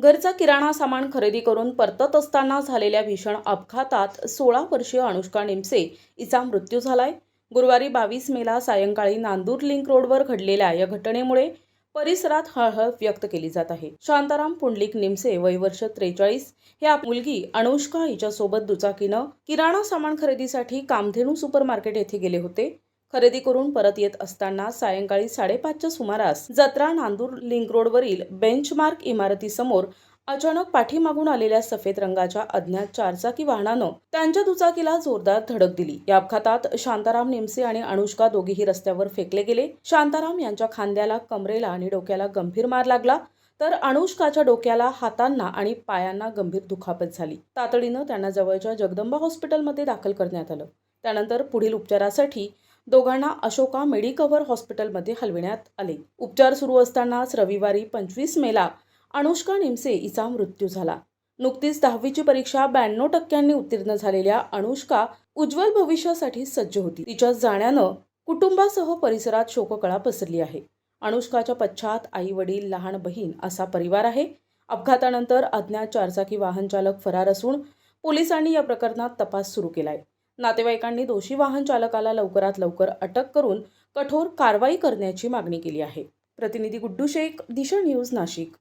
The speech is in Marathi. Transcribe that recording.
घरचा किराणा सामान खरेदी करून परतत असताना झालेल्या भीषण अपघातात सोळा वर्षीय अनुष्का निमसे हिचा मृत्यू झालाय. गुरुवारी बावीस मेला सायंकाळी नांदूर लिंक रोडवर घडलेल्या या घटनेमुळे परिसरात हळहळ व्यक्त केली जात आहे. शांताराम पुंडलिक निमसे वय वर्ष त्रेचाळीस. हे आप मुलगी अनुष्का हिच्यासोबत दुचाकीनं किराणा सामान खरेदीसाठी कामधेनू सुपर मार्केट येथे गेले होते. खरेदी करून परत येत असताना सायंकाळी साडेपाचच्या सुमारास जत्रा नांदूर लिंक रोडवरील बेंचमार्क इमारतीसमोर अचानक पाठीमागून आलेल्या सफेद रंगाच्या अज्ञात चारचाकी वाहनानं त्यांच्या दुचाकीला जोरदार धडक दिली. या अपघातात शांताराम निमसे आणि अनुष्का दोघेही रस्त्यावर फेकले गेले. शांताराम यांच्या खांद्याला कमरेला आणि डोक्याला गंभीर मार लागला तर अनुष्काच्या डोक्याला हातांना आणि पायांना गंभीर दुखापत झाली. तातडीनं त्यांना जवळच्या जगदंबा हॉस्पिटलमध्ये दाखल करण्यात आलं. त्यानंतर पुढील उपचारासाठी दोघांना अशोका मेडिकवर हॉस्पिटलमध्ये हलविण्यात आले. उपचार सुरू असतानाच रविवारी पंचवीस मेला अनुष्का निमसे हिचा मृत्यू झाला. नुकतीच दहावीची परीक्षा ब्याण्णव टक्क्यांनी उत्तीर्ण झालेल्या अनुष्का उज्ज्वल भविष्यासाठी सज्ज होती. तिच्या जाण्यानं कुटुंबासह परिसरात शोककळा पसरली आहे. अनुष्काच्या पश्चात आई वडील लहान बहीण असा परिवार आहे. अपघातानंतर अज्ञात चारचाकी वाहन चालक फरार असून पोलिसांनी या प्रकरणात तपास सुरू केलाय. नातेवाईकांनी दोषी वाहन चालकाला लवकरात लवकर अटक करून कठोर कारवाई करण्याची मागणी केली आहे. प्रतिनिधी गुड्डू शेख दिशा न्यूज नाशिक.